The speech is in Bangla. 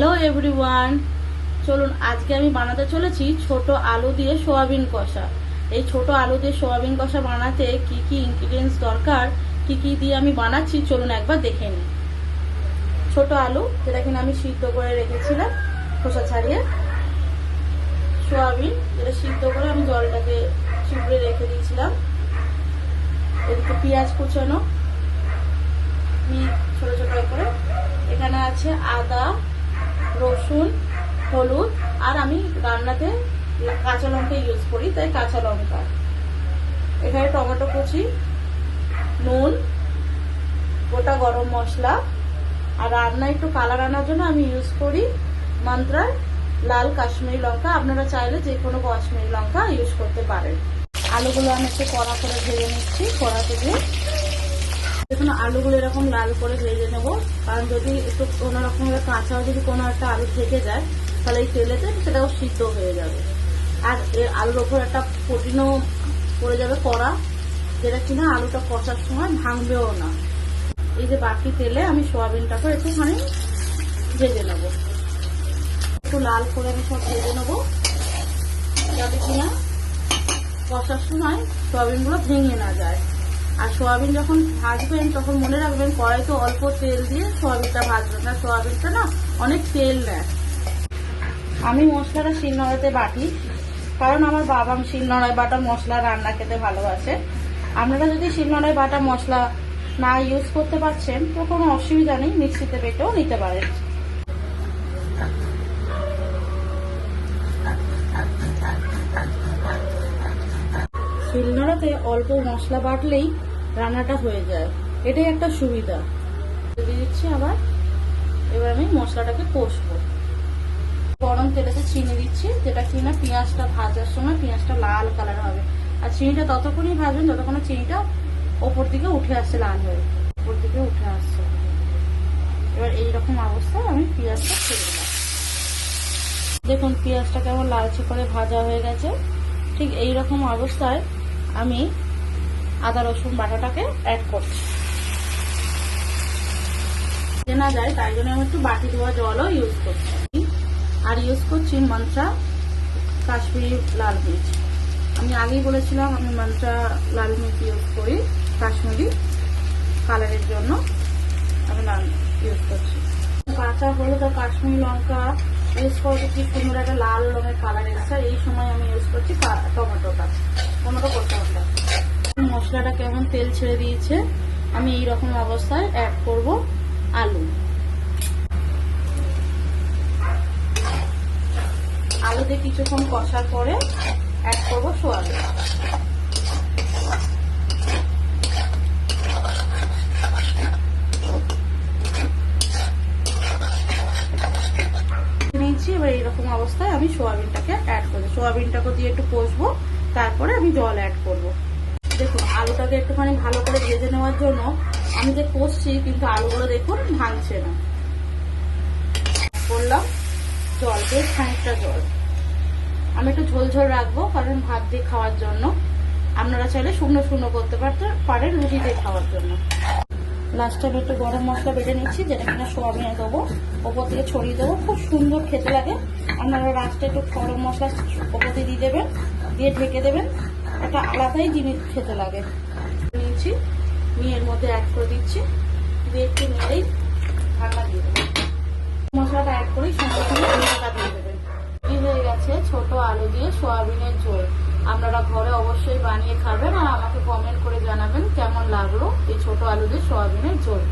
Hello everyone. চলুন, আজকে আমি বানাতে চলেছি ছোট আলু দিয়ে সোয়াবিন কষা। এই ছোট আলু দিয়ে সোয়াবিন কষা বানাতে কি কি ইনগ্রিডিয়েন্টস দরকার, কি কি দিয়ে আমি বানাচ্ছি, চলুন একবার দেখে নিই। ছোট আলু, যেটা কিনা আমি সিদ্ধ করে রেখেছিলাম, খোসা ছাড়িয়ে। সোয়াবিন, যেটা সিদ্ধ করে আমি জলটাকে চিপড়ে রেখে দিয়েছিলাম। এদিকে পেঁয়াজ কুচানো। ছোট ছোট করে। এখানে আছে আদা রসুন, হলুদ, আর আমি রান্নাতে কাঁচা লঙ্কা ইউজ করি, তাই কাঁচা লঙ্কা। এখানে টমেটো কুচি, নুন, গোটা গরম মশলা, আর রান্না একটু কালার আনার জন্য আমি ইউজ করি মন্ত্রার লাল কাশ্মীরি লঙ্কা। আপনারা চাইলে যে কোনো কাশ্মীরি লঙ্কা ইউজ করতে পারেন। আলুগুলো আমি একটু কড়া করে ভেজে নিচ্ছি, কড়াতে দিয়ে। দেখুন আলুগুলো এরকম লাল করে ভেজে নেব। কারণ যদি একটু কোনো রকম কাঁচাও যদি কোনো একটা আলু থেকে যায়, তাহলে এই তেলেতে সেটাও সিদ্ধ হয়ে যাবে। আর এর আলুর ওপর একটা প্রোটিনও পড়ে যাবে কড়া, যেটা কিনা আলুটা কষার সময় ভাঙবেও না। এই যে বাকি তেলে আমি সোয়াবিনটাকে একটুখানি ভেজে নেব। একটু লাল করে আমি সব ভেজে নেব, যাতে কিনা কষার সময় সোয়াবিনগুলো ভেঙে না যায়। আর সোয়াবিন যখন ভাজবেন, তখন মনে রাখবেন কড়াইতে অল্প তেল দিয়ে সোয়াবিনটা ভাজবেন। না সোয়াবিনটা না অনেক তেল নেয় আমি মশলাটা শিলনোড়াতে বাটি, কারণ আমার বাবা শিলনোড়ায় বাটা মশলা রান্না খেতে ভালোবাসে। আপনারা যদি শিলনোড়ায় বাটা মশলা না ইউজ করতে পারছেন, তো কোনো অসুবিধা নেই, মিক্সিতে বেটেও নিতে পারেন। শিলনোড়াতে অল্প মশলা বাটলেই রান্নাটা হয়ে যায়। এটাই একটা সুবিধা। দিয়ে দিচ্ছি আবার। এবার আমি মশলাটাকে কষবো। গরম তেলেতে চিনি দিচ্ছি, যেটা কিনা পেঁয়াজটা ভাজার সময় পেঁয়াজটা লাল কালার হবে। আর চিনিটা ততক্ষণই ভাজবেন, যতক্ষণ চিনিটা ওপর দিকে উঠে আসছে, লাল হয়ে। ওপর দিকে উঠে আসছে। এবার এইরকম অবস্থায় আমি পেঁয়াজটা ছেড়ে দিলাম। দেখুন, পেঁয়াজটা কেমন লালচে করে ভাজা হয়ে গেছে। ঠিক এই রকম অবস্থায় আমি আদা, রসুন বাটাটাকে অ্যাড করছি। না যায়, তাই জন্য আমি একটু বাটি ধোয়া জলও ইউজ করছি। আর ইউজ করছি মন্ত্রা, কাশ্মীরি লাল মির্চ। আমি আগেই বলেছিলাম, আমি মন্ত্রা, লাল মির্চ ইউজ করি কাশ্মীরি কালারের জন্য। আমি লাল ইউজ করছি। কাঁচা হলুদ আর কাশ্মীরি লঙ্কা ইউজ করতে কি সুন্দর একটা লাল রঙের কালার এসছে এই সময় আমি ইউজ করছি টমেটোটা টমেটো করতে হবে মশলাটা কেমন তেল ছেড়ে দিয়েছে। আমি এই রকম অবস্থায় অ্যাড করব আলু। আলুতে কিছুক্ষণ কষার পরে অ্যাড করব সোয়াবিন এইরকম অবস্থায় আমি সোয়াবিনটাকে অ্যাড করব। সোয়াবিনটাকে দিয়ে একটু কষবো, তারপরে আমি জল অ্যাড করব। দেখুন, আলুটাকে একটুখানি ভালো করে ভেজে নেওয়ার জন্য আমি যে কষছি, কিন্তু আলুগুলো দেখুন ভাঙছে না। করলাম জল, বেশ খানিকটা জল। আমি একটু ঝোল ঝোল রাখব, কারণ ভাত দিয়ে খাওয়ার জন্য। আপনারা চাইলে শুকনো শুকনো করতে পারতে, পারেন রুটি দিয়ে খাওয়ার জন্য। লাস্টে আমি একটু গরম মশলা বেটে নিচ্ছি, যেটা কিনা সোয়াবিনে দেবো। ওপর থেকে ছড়িয়ে দেবো, খুব সুন্দর খেতে লাগে। আপনারা লাস্টে একটু গরম মশলা ওপর দিয়ে দিয়ে দেবেন, দিয়ে ঢেকে দেবেন। একটা আলাদাই জিনিস খেতে লাগে। নিয়েছি, নিয়ে এর মধ্যে অ্যাড করে দিচ্ছি। দিয়ে একটু নেড়েই ঢাকা দিয়ে দেবেন মশলাটা অ্যাড করেই সঙ্গে সঙ্গে ঢাকা দিয়ে দেবেন। কি হয়ে গেছে ছোট আলু দিয়ে সোয়াবিনের ঝোল। আপনারা ঘরে অবশ্যই বানিয়ে খাবেন আর আমাকে কমেন্ট করে জানাবেন কেমন লাগল এই ছোট আলু দিয়ে সোয়াবিনের ঝোল।